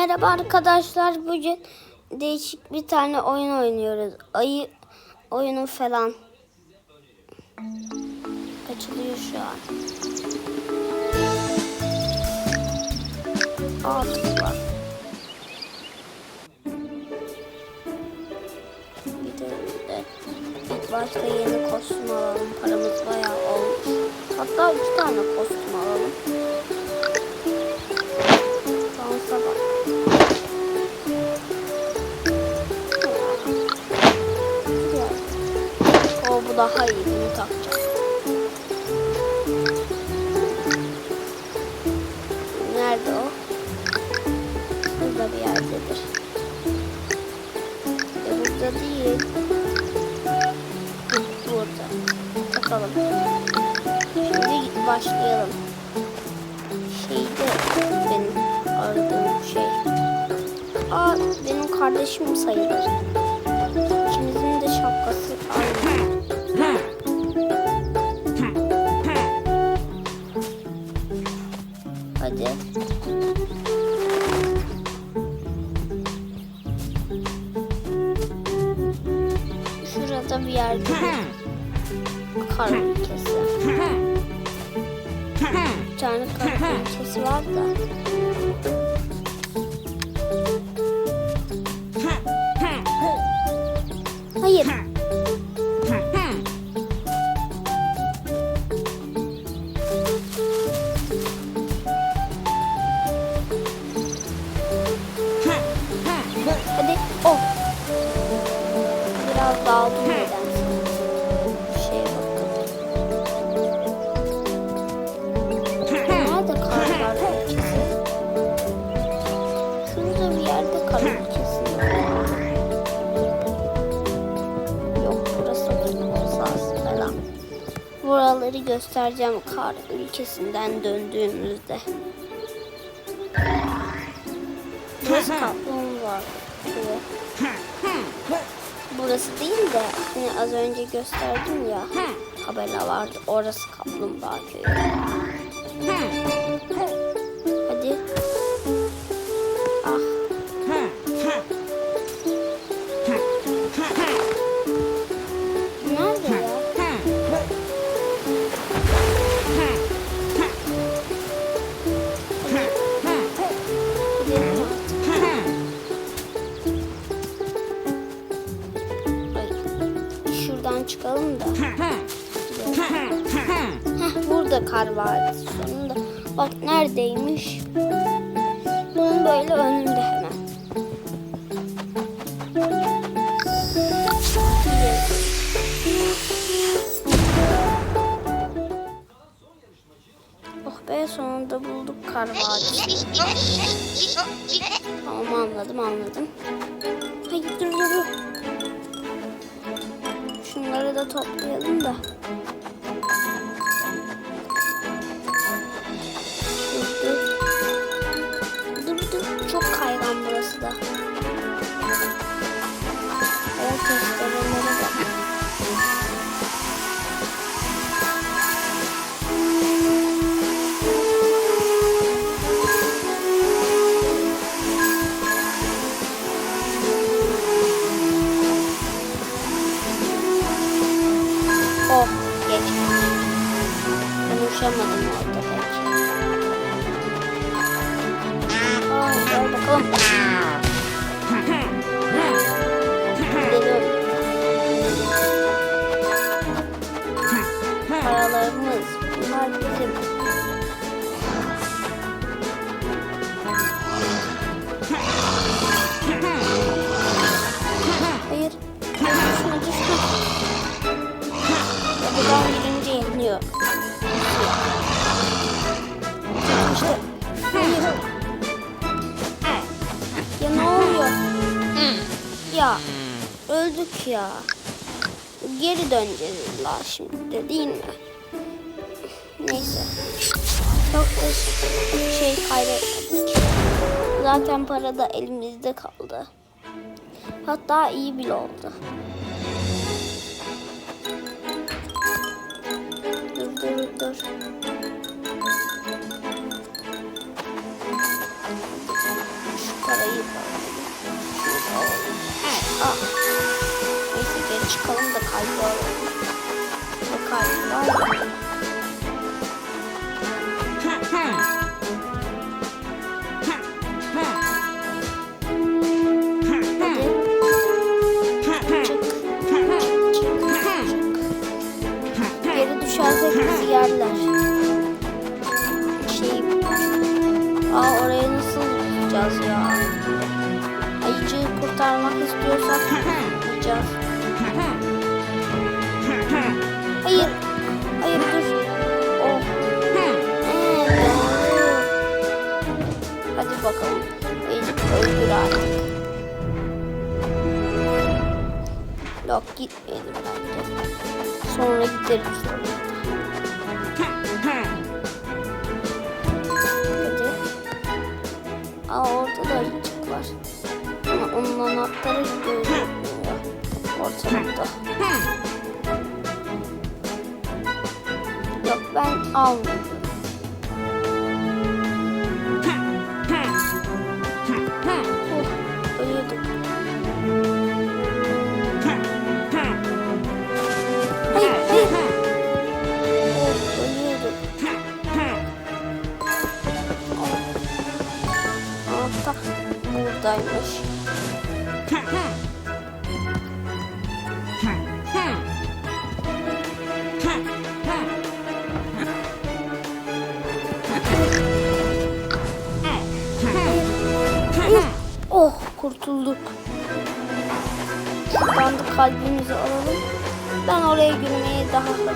Merhaba arkadaşlar. Bugün değişik bir tane oyun oynuyoruz. Ayı oyunu falan. Açılıyor şu an. Altı var. De ilk başta yeni kostüm alalım. Paramız bayağı olmuş. Hatta iki tane kostüm alalım. Bu daha iyi. Bunu takacağım. Nerede o? Burada bir yerdedir. E burada değil. Burada. Takalım. Şimdi başlayalım. Şeyde benim aradığım şey. Aa benim kardeşim sayılır. İkimizin de şapkası aynı. Göstereceğim kar ülkesinden döndüğümüzde. Burası kaplumbağa. Burası değil de hani az önce gösterdim ya tabela vardı. Orası kaplumbağa köyü. Şunları da toplayalım da. Bizim. Hayır. Düşme düşme. Buradan birinci yeniliyor. İşte. Hayır. Ya ne oluyor? Ya öldük ya. Geri döneceğiz illa şimdi de değil mi? Şey kaybetmedik. Zaten para da elimizde kaldı. Hatta iyi bile oldu. Dur dur dur. Şu parayı alalım. Alalım. Ah. Neyse geri çıkalım da kalbi alalım. Bu kalbi var gideceğiz. Hayır. Hayır dur. Oh. Hadi bakalım. Ayıcık öldür artık. Yok gitmeyelim bence. Sonra gideriz. Hadi. Aa orada da. Ama onun anahtarı görünmüyor. Ortalıkta. Yok ben almıyorum. Kurtulduk. Da kalbimizi alalım. Ben oraya girmeye daha hazır.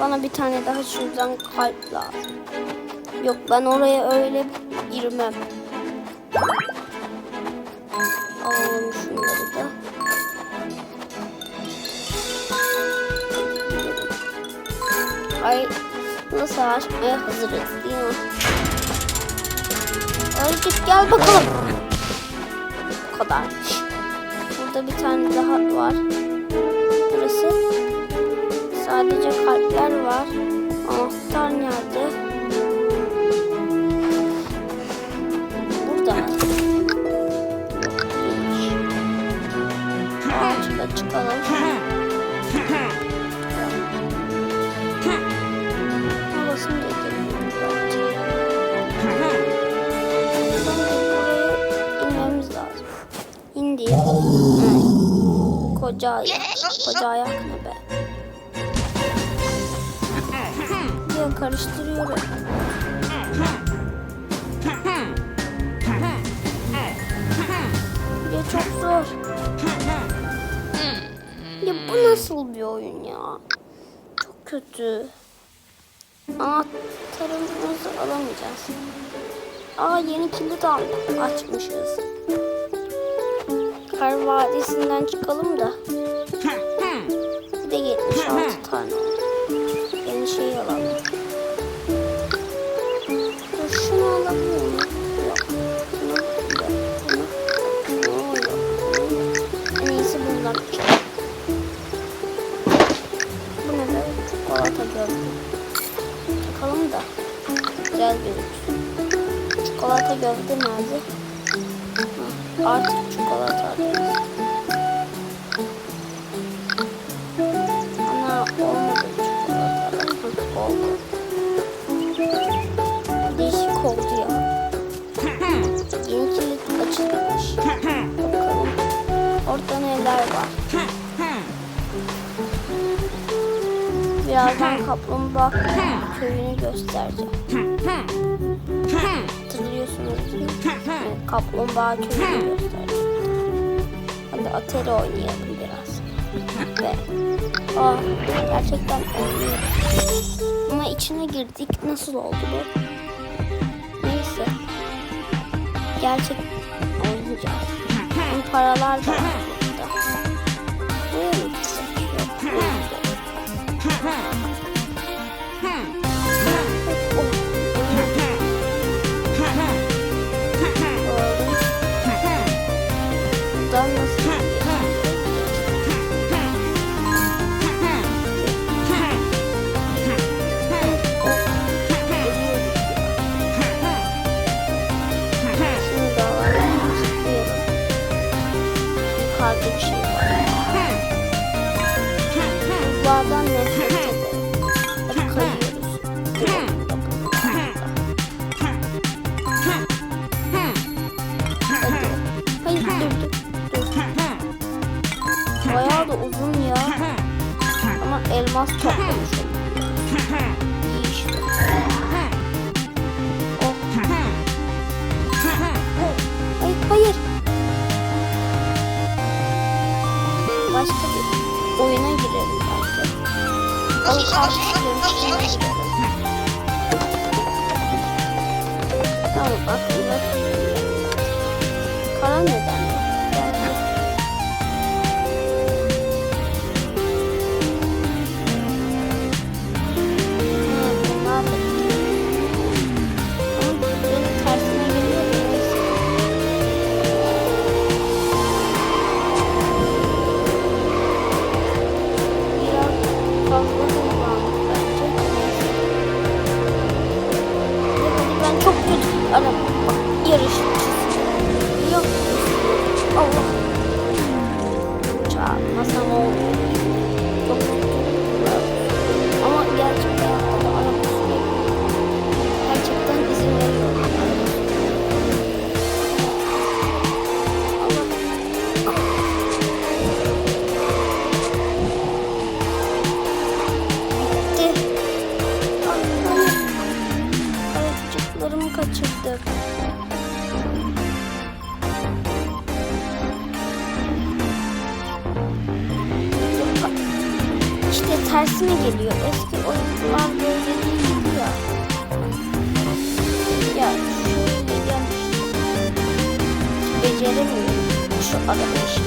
Bana bir tane daha şuradan kalp lazım. Yok ben oraya öyle girmem. Alalım şunları da. Ay nasıl savaşmaya hazırız değil mi? Azıcık gel bakalım. Bu. Burada bir tane daha var. Burası sadece kalpler Koca ayak. Koca ne be? Ya karıştırıyorum. Ya çok zor. Ya bu nasıl bir oyun ya? Çok kötü. Anahtarımızı alamayacağız. Aa yeni kilit aldık. Açmışız. Kar Vadisi'nden çıkalım da. Bir de 76 tane oldu. Yeni şey alalım. Dur şunu alabilir miyim? Bundan. Bu ne be? Çikolata gördüm. Bakalım da. Güzel gözüksün. Çikolata gövde nerede? Artık çikolata arıyoruz. Ana olmadı çikolata. Hı, Oldu. Değişik oldu ya. Yeni kilit açılmış. Bakalım. Orada neler var? Birazdan kaplumbağa köyünü göstereceğim. Hatırlıyorsunuz? Evet, Kaplumbağa köyünü göstereceğim. Hadi Atari oynayalım biraz. Ve aa, gerçekten oynuyor. Ama içine girdik. Nasıl oldu bu? Neyse. Gerçek oynayacağız. Hem paralar da var burada. elmas toplamışım. İyi hayır. Başka bir oyuna girelim bence. Avukat oyununa girelim. Tamam bak. İşte tersine geliyor. Eski oyuncular böyle değildi ya. Ya şöyle yanlış. Beceremiyorum şu arabayı.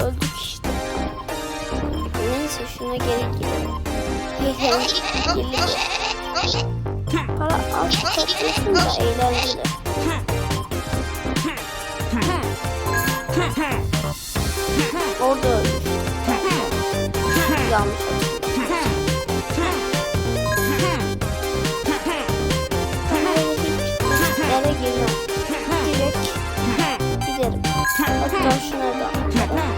Öldük işte. Neyse şuna gerek yok. Para az toplasın da eğlenceli. Orada öldük. Yanlış Direkt giderim. Hatta şuna da.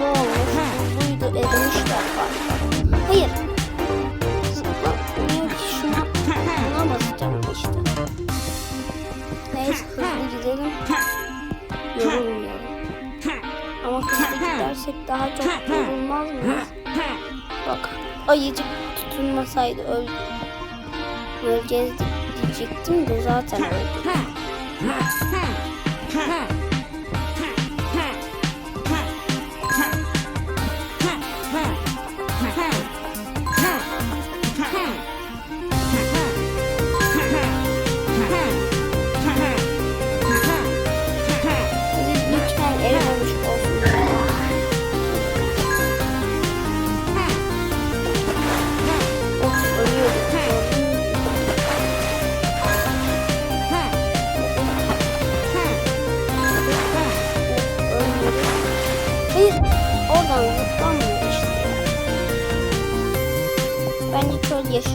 ne olmuş? Buydu edilmişler galiba. Hayır. Zıpla. Niye şuna buna basacağım. Neyse gidelim. Yorulmuyorum. Ama hızlı gidersek daha çok yorulmaz mıyız? Bak ayıcık tutunmasaydı öldü. Öleceğiz diyecektim de zaten öldü. 也是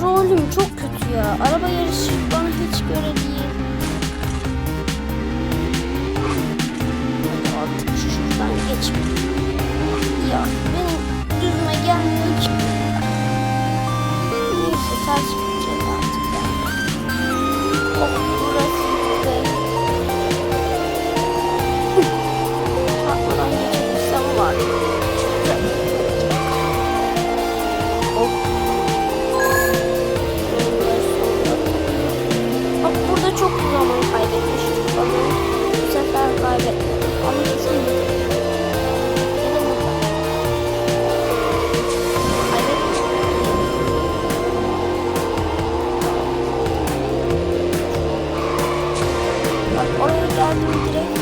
kontrolüm çok kötü ya. Araba yarışı bana hiç göre değil. Hadi artık şuradan geç. Ya benim düzüme gelmiyor ki. Neyse ters 어려운 사람들의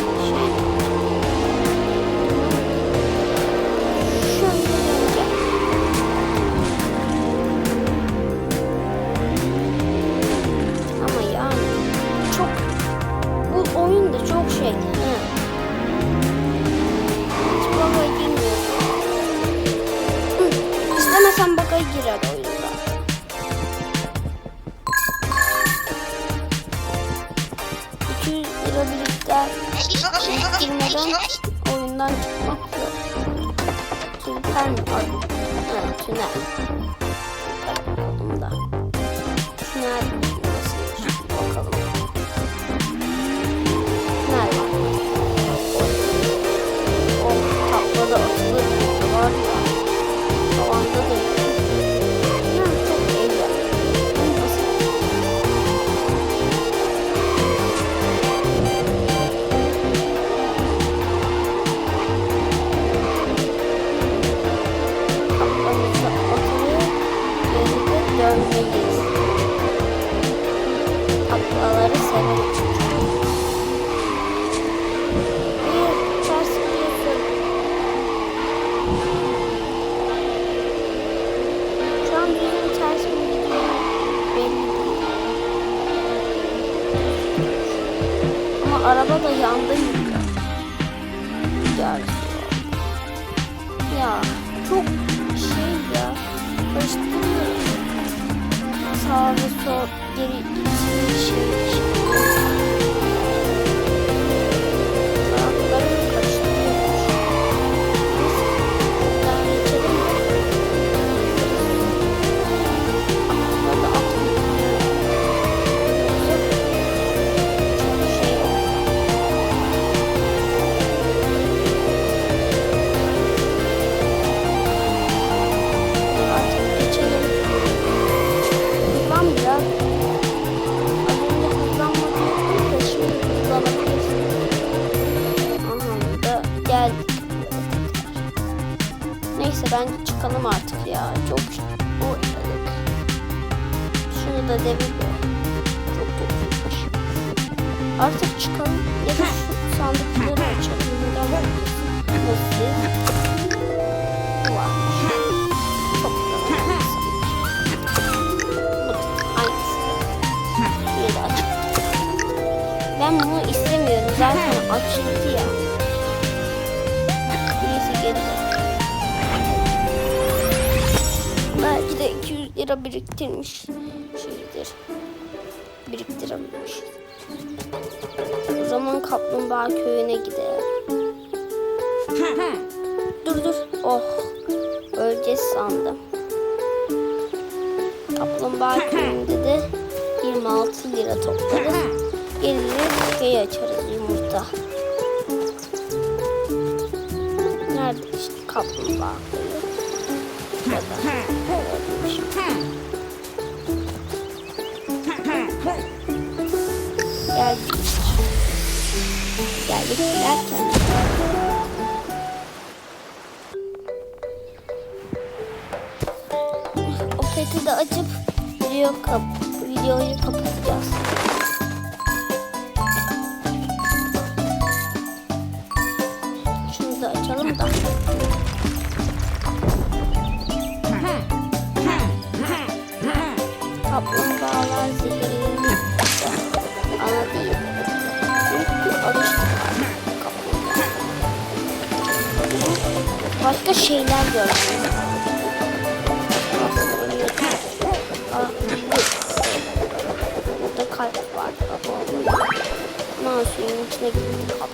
sağlı sol geri gitsin şey. Artık çıkalım. Ya da şu sandıkları açalım. Neden bakıyorsun? Nasıl? Varmış. Çok Ben bunu istemiyorum. Zaten açıldı ya. Neyse geri Belki de 200 lira biriktirmiş şeydir. Biriktirememişiz. O zaman kaplumbağa köyüne gidelim. dur dur. Oh. Öleceğiz sandım. Kaplumbağa köyünde de 26 lira toplarız. Gelir köy açarız yumurta. Nerede işte kaplumbağa köyü? Burada. Gel kaybettiler kendilerini. O sesi de açıp video kap videoyu kapatacağız. şeyler gördüm. Burada kalp var. Masumun içine gitti kalp.